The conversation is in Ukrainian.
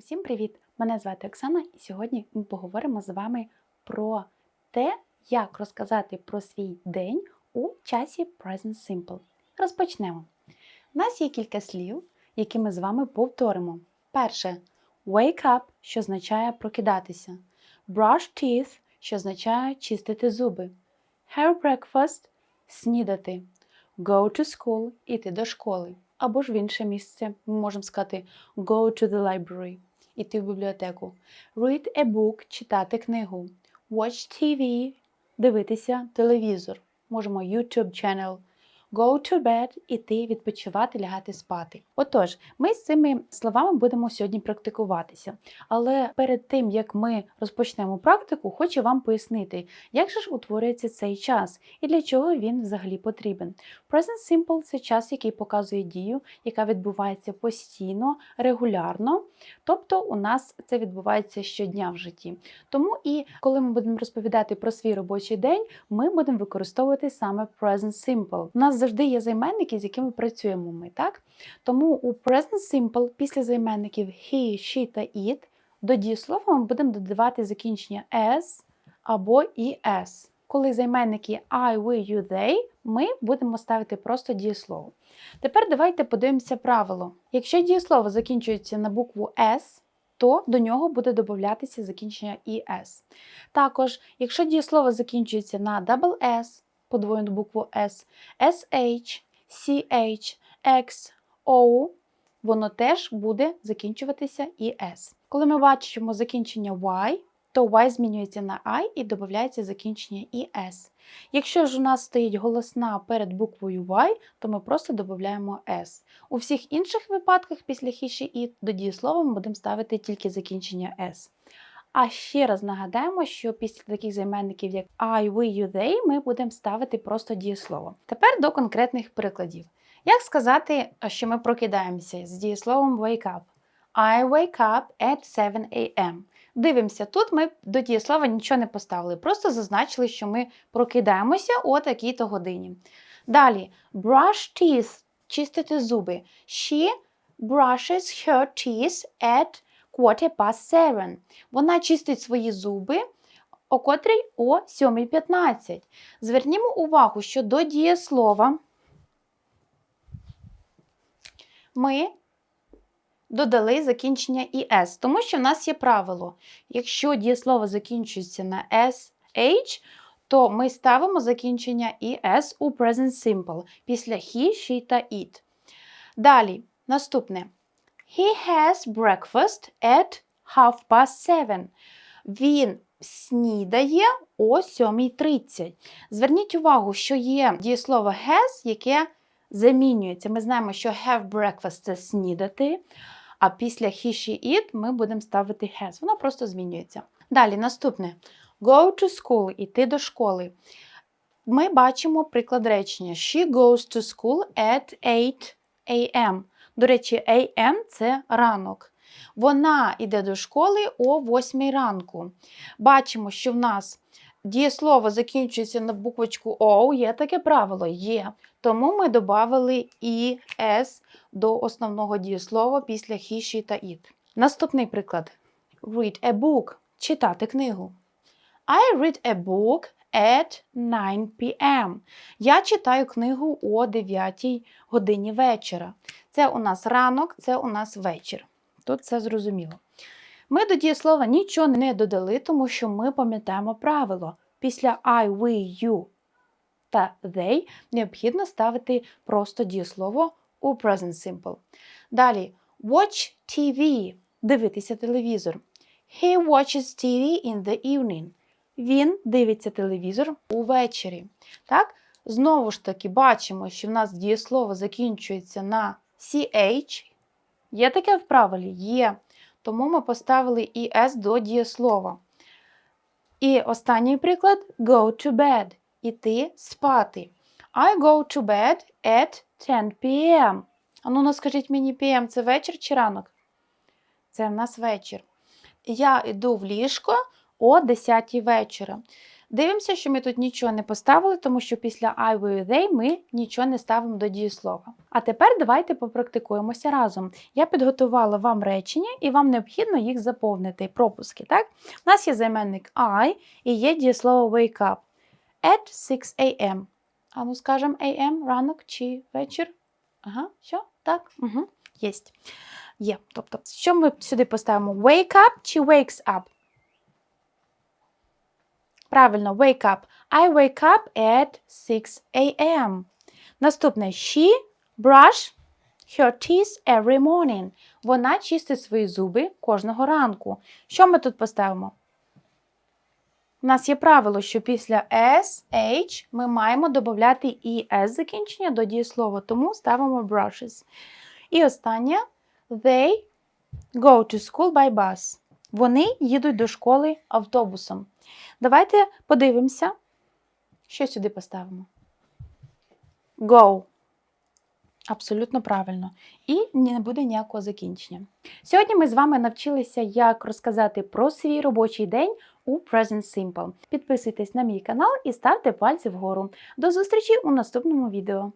Усім привіт! Мене звати Оксана, і сьогодні ми поговоримо з вами про те, як розказати про свій день у часі Present Simple. Розпочнемо. У нас є кілька слів, які ми з вами повторимо. Перше wake up, що означає прокидатися, brush teeth, що означає чистити зуби, have breakfast снідати, go to school іти до школи. Або ж в інше місце ми можемо сказати go to the library іти в бібліотеку. Read a book читати книгу. Watch TV дивитися телевізор. Можемо YouTube channel. Go to bed іти відпочивати, лягати спати. Отож, ми з цими словами будемо сьогодні практикуватися. Але перед тим як ми розпочнемо практику, хочу вам пояснити, як же ж утворюється цей час і для чого він взагалі потрібен. Present Simple це час, який показує дію, яка відбувається постійно, регулярно. Тобто у нас це відбувається щодня в житті. Тому і коли ми будемо розповідати про свій робочий день, ми будемо використовувати саме Present Simple. У нас завжди є займенники, з якими працюємо ми, так? Тому у Present Simple після займенників he, she та it до дієслова ми будемо додавати закінчення s або es. Коли займенники I, we, you, they, ми будемо ставити просто дієслово. Тепер давайте подивимося правило. Якщо дієслово закінчується на букву S, то до нього буде додатися закінчення ES. Також, якщо дієслово закінчується на double S, подвоєну букву S, SH, CH, X, O, воно теж буде закінчуватися ES. Коли ми бачимо закінчення Y, то Y змінюється на I і додається закінчення ES. Якщо ж у нас стоїть голосна перед буквою Y, то ми просто додаємо S. У всіх інших випадках після she, it до дієслова ми будемо ставити тільки закінчення S. А ще раз нагадаємо, що після таких займенників, як I, we, you, they, ми будемо ставити просто дієслово. Тепер до конкретних прикладів. Як сказати, що ми прокидаємося з дієсловом wake up? I wake up at 7 a.m. Дивимося, тут ми до дієслова нічого не поставили, просто зазначили, що ми прокидаємося о такій-то годині. Далі, brush teeth чистити зуби. She brushes her teeth at quarter past seven. Вона чистить свої зуби о котрій о 7.15. Звернімо увагу, що до дієслова ми додали закінчення «es», тому що в нас є правило. Якщо дієслово закінчується на «sh», то ми ставимо закінчення «es» у Present Simple після he, she та it. Далі, наступне. He has breakfast at half past seven. Він снідає о 7.30. Зверніть увагу, що є дієслово has, яке замінюється. Ми знаємо, що have breakfast це снідати, а після he, she, it ми будемо ставити has. Воно просто змінюється. Далі, наступне. Go to school іти до школи. Ми бачимо приклад речення. She goes to school at 8 a.m. До речі, AM це ранок. Вона йде до школи о 8 ранку. Бачимо, що в нас дієслово закінчується на буквочку O, є таке правило, є. Тому ми додали «es» до основного дієслова після she та it. Наступний приклад. Read a book читати книгу. I read a book at 9 p.m. Я читаю книгу о 9 годині вечора. Це у нас ранок, це у нас вечір. Тут це зрозуміло. Ми до дієслова нічого не додали, тому що ми пам'ятаємо правило. Після I, we, you та they необхідно ставити просто дієслово у Present Simple. Далі watch TV дивитися телевізор. He watches TV in the evening. Він дивиться телевізор увечері. Так? Знову ж таки, бачимо, що в нас дієслово закінчується на CH. Є таке в правилі? Є. Тому ми поставили ES до дієслова. І останній приклад go to bed. Іти спати. I go to bed at 10 p.m. Ану, ну скажіть мені, PM це вечір чи ранок? Це в нас вечір. Я йду в ліжко о 10 вечора. Дивимося, що ми тут нічого не поставили, тому що після I will they ми нічого не ставимо до дієслова. А тепер давайте попрактикуємося разом. Я підготувала вам речення, і вам необхідно їх заповнити. Пропуски, так? У нас є займенник I і є дієслово wake up. At 6 a.m. А ну скажемо AM, ранок чи вечір? Ага, що? Так? Угу. Єсть. Є. Тобто, що ми сюди поставимо? Wake up чи wakes up? Правильно, wake up. I wake up at 6 a.m. Наступне she brush her teeth every morning. Вона чистить свої зуби кожного ранку. Що ми тут поставимо? У нас є правило, що після S, H ми маємо додати і S закінчення до дієслова, тому ставимо brushes. І останнє they go to school by bus. Вони їдуть до школи автобусом. Давайте подивимося, що сюди поставимо. Go. Абсолютно правильно. І не буде ніякого закінчення. Сьогодні ми з вами навчилися, як розказати про свій робочий день у Present Simple. Підписуйтесь на мій канал і ставте пальці вгору. До зустрічі у наступному відео.